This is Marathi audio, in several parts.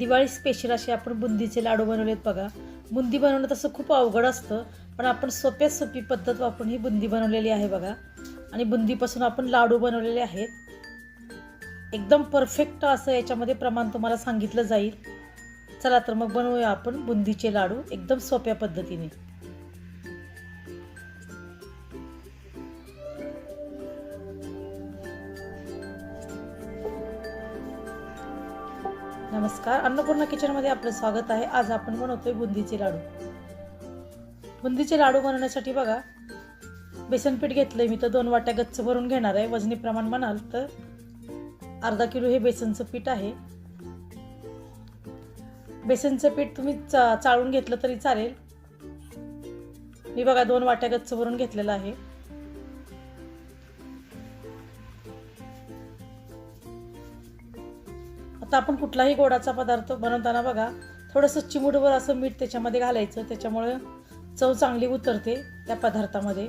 दिवाळी स्पेशल असे आपण बुंदीचे लाडू बनवलेत बघा. बुंदी बनवणं तसं खूप अवघड असतं पण आपण सोप्यात सोपी पद्धत वापरून ही बुंदी बनवलेली आहे बघा. आणि बुंदीपासून आपण लाडू बनवलेले आहेत. एकदम परफेक्ट असं याच्यामध्ये प्रमाण तुम्हाला सांगितलं जाईल. चला तर मग बनवूया आपण बुंदीचे लाडू एकदम सोप्या पद्धतीने. नमस्कार. अन्नपूर्णा किचनमध्ये आपलं स्वागत आहे. आज आपण बनवतोय बुंदीचे लाडू. बुंदीचे लाडू बनवण्यासाठी बघा बेसन पीठ घेतलंय मी तर दोन वाट्या गच्च भरून घेणार आहे. वजनी प्रमाण म्हणाल तर अर्धा किलो हे बेसनचं पीठ आहे. बेसनचं पीठ तुम्ही चा चाळून घेतलं तरी चालेल. मी बघा दोन वाट्या गच्च भरून घेतलेलं आहे. आता आपण कुठलाही गोडाचा पदार्थ बनवताना बघा थोडंसं चिमूटभर असं मीठ त्याच्यामध्ये घालायचं त्याच्यामुळे चव चांगली उतरते त्या पदार्थामध्ये.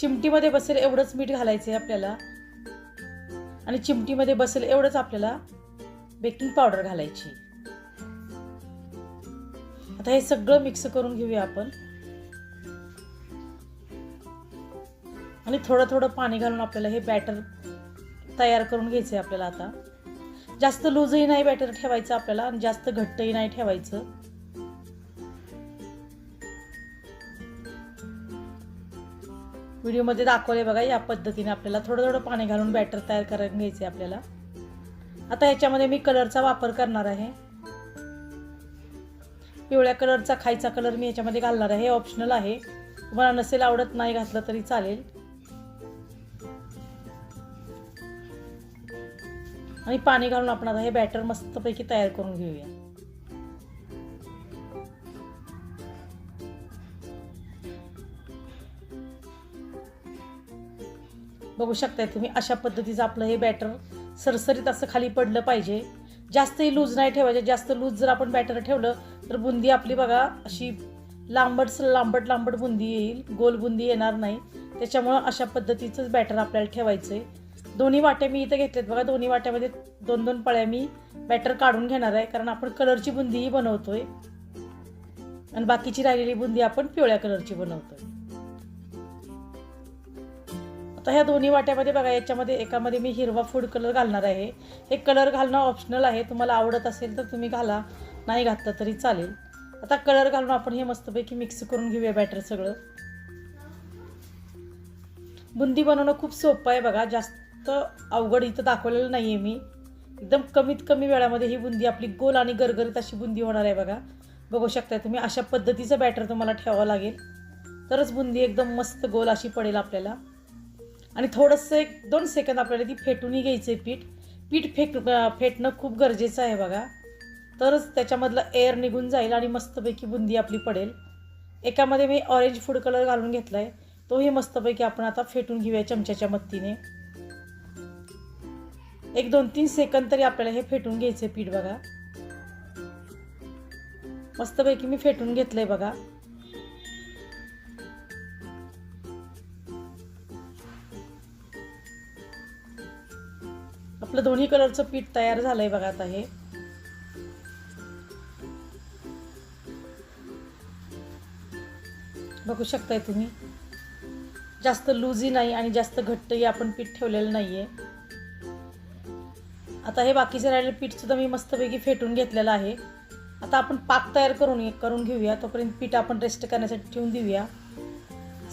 चिमटीमध्ये बसेल एवढंच मीठ घालायचं आहे आपल्याला. आणि चिमटीमध्ये बसेल एवढंच आपल्याला बेकिंग पावडर घालायची. आता हे सगळं मिक्स करून घेऊया आपण. आणि थोडं थोडं पाणी घालून आपल्याला हे बॅटर तयार करून घ्यायचं आहे आपल्याला आता. जास्त लूजही नाही बॅटर ठेवायचं आपल्याला आणि जास्त घट्टही नाही ठेवायचं. व्हिडिओमध्ये दाखवले बघा या पद्धतीने आपल्याला थोडं थोडं पाणी घालून बॅटर तयार करून घ्यायचे आपल्याला. आता याच्यामध्ये मी कलरचा वापर करणार आहे. पिवळ्या कलरचा खायचा कलर मी याच्यामध्ये घालणार आहे. हे ऑप्शनल आहे. तुम्हाला नसेल आवडत नाही घातलं तरी चालेल. आणि पाणी घालून आपण आता हे बॅटर मस्तपैकी तयार करून घेऊया. बघू शकताय तुम्ही अशा पद्धतीचं आपलं हे बॅटर सरसरीत असं खाली पडलं पाहिजे. जास्तही लूज नाही ठेवायचे जास्त लूज जर आपण बॅटर ठेवलं तर बुंदी आपली बघा अशी लांबट लांबट लांबट बुंदी येईल. गोल बुंदी येणार नाही. त्याच्यामुळं अशा पद्धतीचंच बॅटर आपल्याला ठेवायचं आहे दोन्ही वाट्या मी इथं घेतलेत बघा. दोन्ही वाट्यामध्ये दोन दोन पळ्या मी बॅटर काढून घेणार आहे. कारण आपण कलरची बुंदीही बनवतोय. आणि बाकीची राहिलेली बुंदी आपण पिवळ्या कलरची बनवतोय. आता ह्या दोन्ही वाट्यामध्ये बघा याच्यामध्ये एकामध्ये मी हिरवा फूड कलर घालणार आहे. हे कलर घालणं ऑप्शनल आहे. तुम्हाला आवडत असेल तर तुम्ही घाला. नाही घातलं तरी चालेल. आता कलर घालून आपण हे मस्तपैकी मिक्स करून घेऊया बॅटर सगळं. बुंदी बनवणं खूप सोपं आहे बघा. जास्त अवघड इथं दाखवलेलं नाही आहे मी. एकदम कमीत कमी वेळामध्ये ही बुंदी आपली गोल आणि गरगरीत अशी बुंदी होणार आहे बघा. बघू शकताय तुम्ही अशा पद्धतीचं बॅटर तुम्हाला ठेवावं लागेल. तरच बुंदी एकदम मस्त गोल अशी पडेल आपल्याला. आणि थोडंसं एक दोन सेकंद आपल्याला ती फेटूनही घ्यायचं आहे पीठ. पीठ फेक फेटणं खूप गरजेचं आहे बघा. तरच त्याच्यामधलं एअर निघून जाईल आणि मस्तपैकी बुंदी आपली पडेल. एकामध्ये मी ऑरेंज फूड कलर घालून घेतला आहे तोही मस्तपैकी आपण आता फेटून घेऊया चमच्याच्या मदतीने. एक दोन तीन सेकंद तरी आपल्याला हे फेटून घ्यायचं पीठ बघा. मस्तपैकी मी फेटून घेतलंय बघा. आपलं दोन्ही कलरचं पीठ तयार झालंय बघा आता हे. बघू शकताय तुम्ही. जास्त लूजही नाही आणि जास्त घट्टही आपण पीठ ठेवलेलं नाही आहे आता हे बाकीचे राहिलेलं पीठसुद्धा मी मस्तपैकी फेटून घेतलेलं आहे. आता आपण पाक तयार करून करून घेऊया. तोपर्यंत पीठ आपण रेस्ट करण्यासाठी ठेवून देऊया.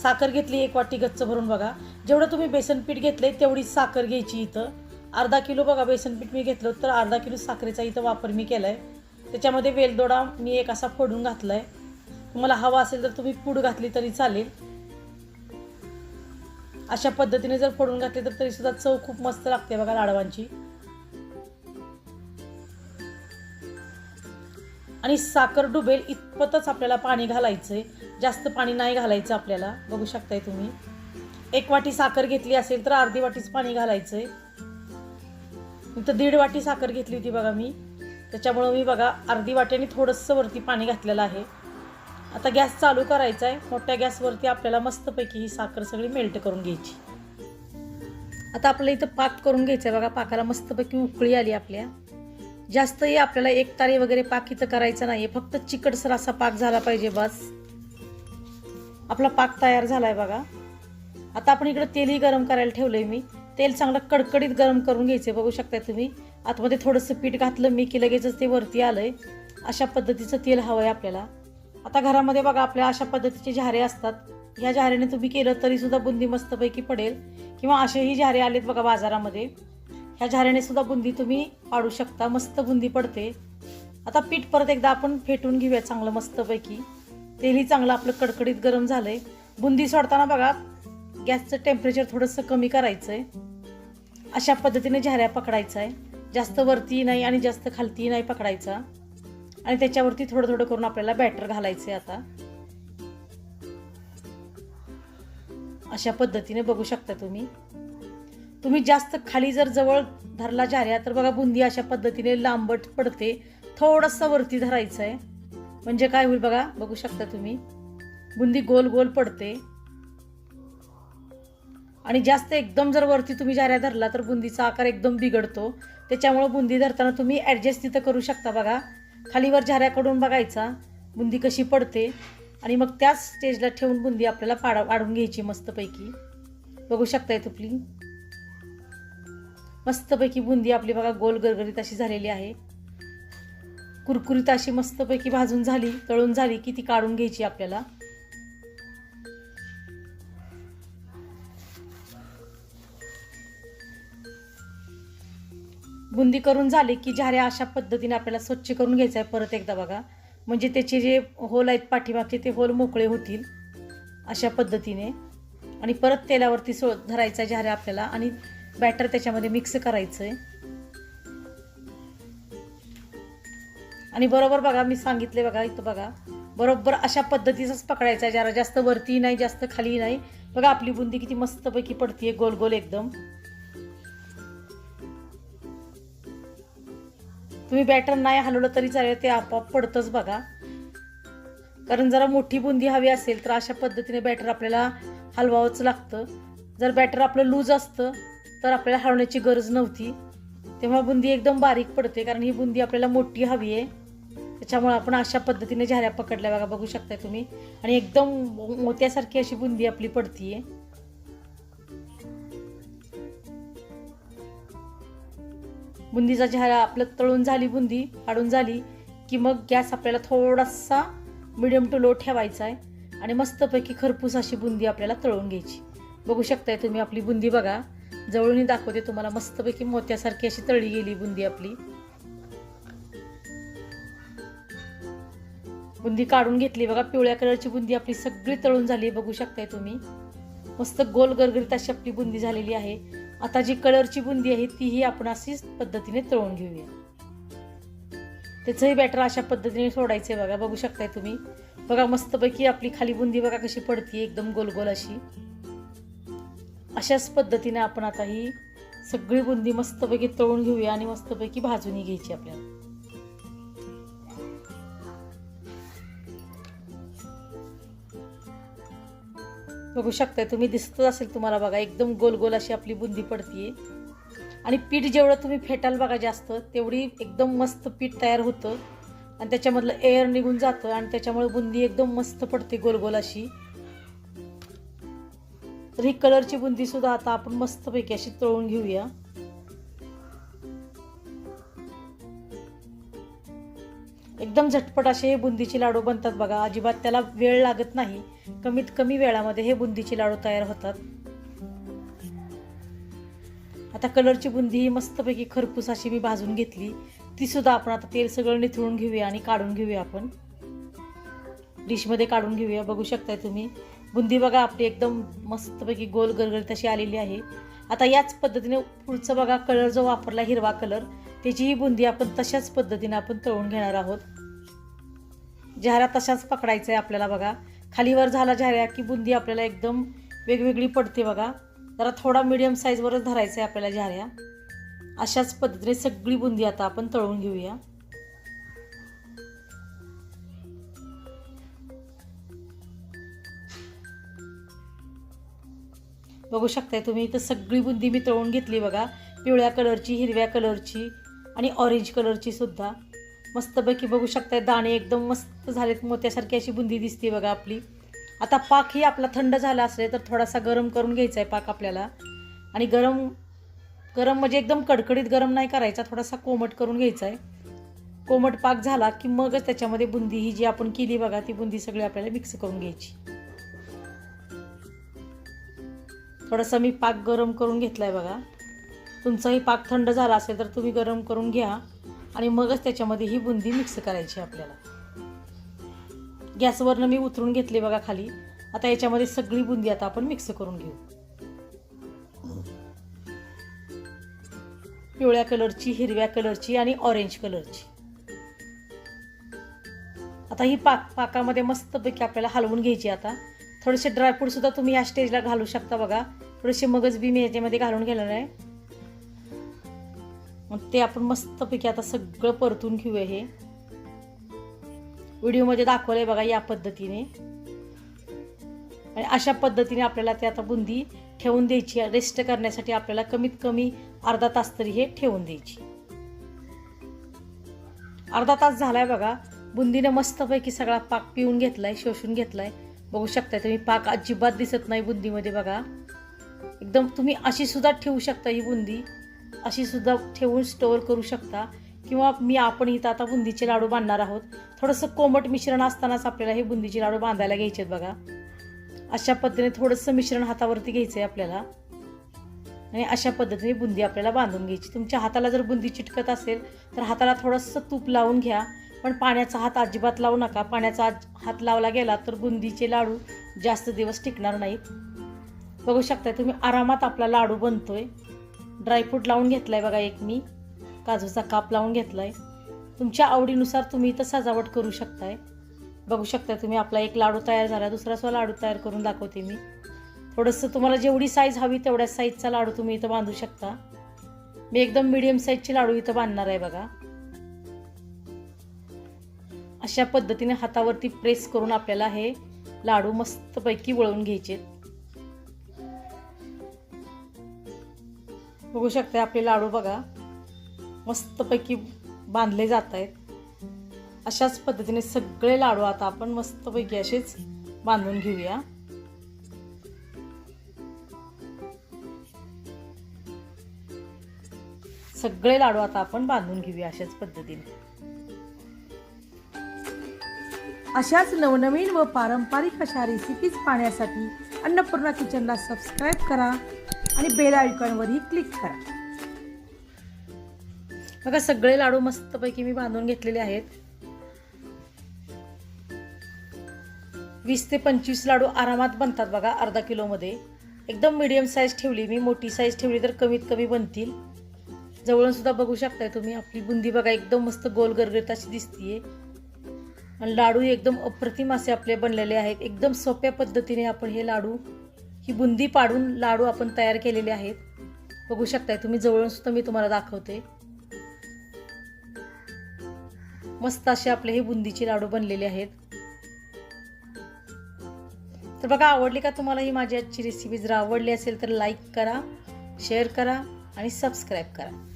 साखर घेतली एक वाटी गच्च भरून बघा. जेवढं तुम्ही बेसन पीठ घेतलं तेवढी साखर घ्यायची इथं. अर्धा किलो बघा बेसन पीठ मी घेतलं तर अर्धा किलो साखरेचा इथं वापर मी केला आहे त्याच्यामध्ये वेलदोडा मी एक असा फोडून घातला आहे तुम्हाला हवा असेल तर तुम्ही पूड घातली तरी चालेल. अशा पद्धतीने जर फोडून घातली तर तरीसुद्धा चव खूप मस्त लागते बघा लाडवांची. आणि साखर डुबेल इतपतच आपल्याला पाणी घालायचं आहे जास्त पाणी नाही घालायचं आपल्याला. बघू शकताय तुम्ही. एक वाटी साखर घेतली असेल तर अर्धी वाटीच पाणी घालायचं आहे तर दीड वाटी साखर घेतली होती बघा मी. त्याच्यामुळं मी बघा अर्धी वाट्याने थोडंसं वरती पाणी घातलेलं आहे. आता गॅस चालू करायचा आहे मोठ्या गॅसवरती आपल्याला मस्तपैकी ही साखर सगळी मेल्ट करून घ्यायची. आता आपल्याला इथं पाक करून घ्यायचं आहे बघा पाकाला मस्तपैकी उकळी आली आपल्या. जास्तही आपल्याला एक तारी वगैरे पाक इथं करायचं नाही फक्त चिकटसर असा पाक झाला पाहिजे बस. आपला पाक तयार झालाय बघा. आता आपण इकडं तेलही गरम करायला ठेवलंय मी. तेल चांगलं कडकडीत गरम करून घ्यायचे बघू शकताय तुम्ही. आतमध्ये थोडंसं पीठ घातलं मी की लगेचच ते वरती आलंय. अशा पद्धतीचं तेल हवं आहे आपल्याला. आता घरामध्ये बघा आपल्या अशा पद्धतीचे झारे असतात. ह्या झाऱ्याने तुम्ही केलं तरी सुद्धा बुंदी मस्तपैकी पडेल. किंवा असेही झारे आलेत बघा बाजारामध्ये. ह्या झाऱ्याने सुद्धा बुंदी तुम्ही पाडू शकता. मस्त बुंदी पडते. आता पीठ परत एकदा आपण फेटून घेऊया चांगलं मस्तपैकी. तेलही चांगलं आपलं कडकडीत गरम झालं आहे बुंदी सोडताना बघा गॅसचं टेम्परेचर थोडंसं कमी करायचं आहे अशा पद्धतीने झाऱ्या पकडायचा आहे जास्त वरती नाही आणि जास्त खालती नाही पकडायचा. आणि त्याच्यावरती थोडं थोडं करून आपल्याला बॅटर घालायचं आहे आता. अशा पद्धतीने बघू शकता तुम्ही. तुम्ही जास्त खाली जर जवळ धरला झाऱ्या तर बघा बुंदी अशा पद्धतीने लांबट पडते. थोडंसं वरती धरायचं आहे म्हणजे काय होईल बघा बघू शकता तुम्ही. बुंदी गोल गोल पडते. आणि जास्त एकदम जर वरती तुम्ही जाऱ्या धरला तर बुंदीचा आकार एकदम बिघडतो. त्याच्यामुळं बुंदी धरताना तुम्ही ॲडजस्ट तिथं करू शकता बघा. खालीवर झाऱ्याकडून बघायचा. बुंदी कशी पडते. आणि मग त्याच स्टेजला ठेवून बुंदी आपल्याला पाडा वाढून घ्यायची मस्तपैकी. बघू शकताय तुपली मस्तपैकी बुंदी आपली बघा गोल गरगरीत अशी झालेली आहे. कुरकुरीत अशी मस्तपैकी भाजून झाली तळून झाली की ती काढून घ्यायची आपल्याला. बुंदी करून झाली की झाऱ्या अशा पद्धतीने आपल्याला स्वच्छ करून घ्यायचं आहे परत एकदा बघा. म्हणजे त्याचे जे होल आहेत पाठीमागचे ते होल मोकळे होतील अशा पद्धतीने. आणि परत तेलावरती सो धरायचा झाऱ्या आपल्याला आणि बॅटर त्याच्यामध्ये मिक्स करायचं आहे आणि बरोबर बघा मी सांगितले बघा इथं बघा. बरोबर अशा पद्धतीचंच पकडायचं आहे. जरा जास्त वरती नाही जास्त खाली नाही. बघा आपली बुंदी किती मस्तपैकी पडतीये गोल गोल एकदम. तुम्ही बॅटर नाही हलवलं तरी चालेल ते आपोआप पडतंच बघा. कारण जरा मोठी बुंदी हवी असेल तर अशा पद्धतीने बॅटर आपल्याला हलवावंच लागतं. जर बॅटर आपलं लूज असतं तर आपल्याला हळवण्याची गरज नव्हती. तेव्हा बुंदी एकदम बारीक पडते कारण ही बुंदी आपल्याला मोठी हवी आहे. त्याच्यामुळे आपण अशा पद्धतीने झाऱ्या पकडल्या बघा बघू शकताय तुम्ही. आणि एकदम मोत्यासारखी अशी बुंदी आपली पडतीये. बुंदीचा झारा आपलं तळून झाली बुंदी पाडून झाली की मग गॅस आपल्याला थोडासा मिडियम टू लो ठेवायचा आहे. आणि मस्तपैकी खरपूस अशी बुंदी आपल्याला तळून घ्यायची. बघू शकताय तुम्ही आपली बुंदी बघा. जवळून दाखवते तुम्हाला. मस्तपैकी मोत्यासारखी अशी तळली गेली बुंदी आपली. बुंदी काढून घेतली. बघा पिवळ्या कलरची बुंदी आपली सगळी तळून झाली बघू शकताय तुम्ही. मस्त गोल गरगरीत अशी आपली बुंदी झालेली आहे. आता जी कलरची बुंदी आहे तीही आपण अशीच पद्धतीने तळून घेऊया. त्याचंही बॅटर अशा पद्धतीने सोडायचंय बघा बघू शकताय तुम्ही. बघा मस्तपैकी आपली खाली बुंदी बघा कशी पडती एकदम गोल गोल अशी. अशाच पद्धतीने आपण आता ही सगळी बुंदी मस्तपैकी तळून घेऊया आणि मस्तपैकी भाजूनही घ्यायची आपल्याला. बघू शकताय तुम्ही दिसतच असेल तुम्हाला बघा एकदम गोल गोल अशी आपली बुंदी पडतीये. आणि पीठ जेवढं तुम्ही फेटाल बघा जास्त तेवढी एकदम मस्त पीठ तयार होतं. आणि त्याच्यामधलं एअर निघून जातं आणि त्याच्यामुळे बुंदी एकदम मस्त पडते गोल गोल अशी. तर ही कलरची बुंदी सुद्धा आता आपण मस्तपैकी अशी तळून घेऊया. एकदम झटपट असे हे बुंदीचे लाडू बनतात बघा. अजिबात त्याला वेळ लागत नाही. कमीत कमी वेळामध्ये हे बुंदीचे लाडू तयार होतात. आता कलरची बुंदी ही मस्तपैकी खरपूस अशी मी भाजून घेतली. ती सुद्धा आपण आता तेल सगळं निथळून घेऊया आणि काढून घेऊया आपण. डिशमध्ये काढून घेऊया. बघू शकताय तुम्ही. बुंदी बघा आपली एकदम मस्तपैकी गोल गरगरीत अशी आलेली आहे. आता याच पद्धतीने पुढचं बघा कलर जो वापरला हिरवा कलर त्याचीही बुंदी आपण तशाच पद्धतीने आपण तळून घेणार आहोत. झाऱ्या तशाच पकडायचं आहे आपल्याला बघा. खालीवर झाला झाऱ्या की बुंदी आपल्याला एकदम वेगवेगळी पडते बघा. जरा थोडा मिडियम साईजवरच धरायचं आहे आपल्याला झाऱ्या अशाच पद्धतीने सगळी बुंदी आता आपण तळून घेऊया. बघू शकताय तुम्ही इथं सगळी बुंदी मी तळून घेतली बघा. पिवळ्या कलरची हिरव्या कलरची आणि ऑरेंज कलरची सुद्धा. मस्तपैकी बघू शकताय दाणे एकदम मस्त झालेत मोत्यासारखी अशी बुंदी दिसते बघा आपली. आता पाक ही आपला थंड झाला असले तर थोडासा गरम करून घ्यायचा आहे पाक आपल्याला. आणि गरम गरम म्हणजे एकदम कडकडीत गरम नाही करायचा थोडासा कोमट करून घ्यायचा आहे कोमट पाक झाला की मगच त्याच्यामध्ये बुंदी ही जी आपण केली बघा ती बुंदी सगळी आपल्याला मिक्स करून घ्यायची. थोडासा मी पाक गरम करून घेतला आहे बघा. तुमचाही पाक थंड झाला असेल तर तुम्ही गरम करून घ्या आणि मगच त्याच्यामध्ये ही बुंदी मिक्स करायची आपल्याला. गॅसवरनं मी उतरून घेतली बघा खाली. आता याच्यामध्ये सगळी बुंदी आता आपण मिक्स करून घेऊ. पिवळ्या कलरची हिरव्या कलरची आणि ऑरेंज कलरची आता ही पाक पाकामध्ये मस्तपैकी आपल्याला हलवून घ्यायची आता. थोडेसे ड्रायफ्रूटसुद्धा तुम्ही या स्टेजला घालू शकता बघा. थोडेसे मगज बी मी याच्यामध्ये घालून घेणार आहे. मग ते आपण मस्तपैकी आता सगळं परतून घेऊया हे. व्हिडिओमध्ये दाखवलंय बघा या पद्धतीने. आणि अशा पद्धतीने आपल्याला ते आता बुंदी ठेवून द्यायची रेस्ट करण्यासाठी आपल्याला कमीत कमी अर्धा तास तरी हे ठेवून द्यायची. अर्धा तास झालाय बघा. बुंदीने मस्तपैकी सगळा पाक पिऊन घेतलाय शोषून घेतलाय. बघू शकताय तुम्ही पाक अजिबात दिसत नाही बुंदीमध्ये बघा. एकदम तुम्ही अशी सुद्धा ठेवू शकता ही बुंदी. अशी सुद्धा ठेवून स्टोअर करू शकता. किंवा मी आपण इथं आता बुंदीचे लाडू बांधणार आहोत. थोडंसं कोमट मिश्रण असतानाच आपल्याला हे बुंदीचे लाडू बांधायला घ्यायचे आहेत बघा. अशा पद्धतीने थोडंसं मिश्रण हातावरती घ्यायचं आहे आपल्याला. आणि अशा पद्धतीने बुंदी आपल्याला बांधून घ्यायची. तुमच्या हाताला जर बुंदी चिटकत असेल तर हाताला थोडंसं तूप लावून घ्या. पण पाण्याचा हात अजिबात लावू नका. पाण्याचा आज- हात लावला गेला तर बुंदीचे लाडू जास्त दिवस टिकणार नाहीत. बघू शकताय तुम्ही आरामात आपला लाडू बनतो आहे ड्रायफ्रूट लावून घेतला आहे बघा एक मी. काजूचा काप लावून घेतला आहे तुमच्या आवडीनुसार तुम्ही इथं सजावट करू शकताय. बघू शकता तुम्ही आपला एक लाडू तयार झाला दुसरा सुद्धा लाडू तयार करून दाखवते मी. थोडंसं तुम्हाला जेवढी साईज हवी तेवढ्या साईजचा लाडू तुम्ही इथं बांधू शकता. मी एकदम मिडियम साईजचे लाडू इथं बांधणार आहे बघा. अशा पद्धतीने हातावरती प्रेस करून आपल्याला हे लाडू मस्तपैकी वळून घ्यायचे. बघू शकता आपले लाडू बघा मस्तपैकी बांधले जात आहेत अशाच पद्धतीने सगळे लाडू आता आपण मस्तपैकी असेच बांधून घेऊया. सगळे लाडू आता आपण बांधून घेऊया अशाच पद्धतीने. अशाच नवनवीन व पारंपरिक अशा रेसिपीज पाहण्यासाठी अन्नपूर्णा किचनला सबस्क्राईब करा आणि बेल आयकॉनवरही क्लिक करा. बघा सगळे लाडू मस्तपैकी मी बांधून घेतलेले आहेत. वीस ते पंचवीस लाडू आरामात बनतात बघा अर्धा किलोमध्ये. एकदम मिडियम साईज ठेवली मी मोठी साईज ठेवली तर कमीत कमी बनतील. जवळून सुद्धा बघू शकताय तुम्ही आपली बुंदी बघा एकदम मस्त गोल गरगरीत अशी दिसतीये. आणि लाडू एकदम अप्रतिम असे आपले बनलेले आहेत. एकदम सोप्या पद्धतीने आपण हे लाडू ही बुंदी पाडून लाडू आपण तयार केलेले आहेत. बघू शकताय तुम्ही जवळून सुद्धा मी तुम्हाला दाखवते. मस्त असे आपले हे बुंदीचे लाडू बनलेले आहेत. तर बघा आवडली का तुम्हाला ही माझी आजची रेसिपी जर आवडली असेल तर लाईक करा शेअर करा आणि सबस्क्राईब करा.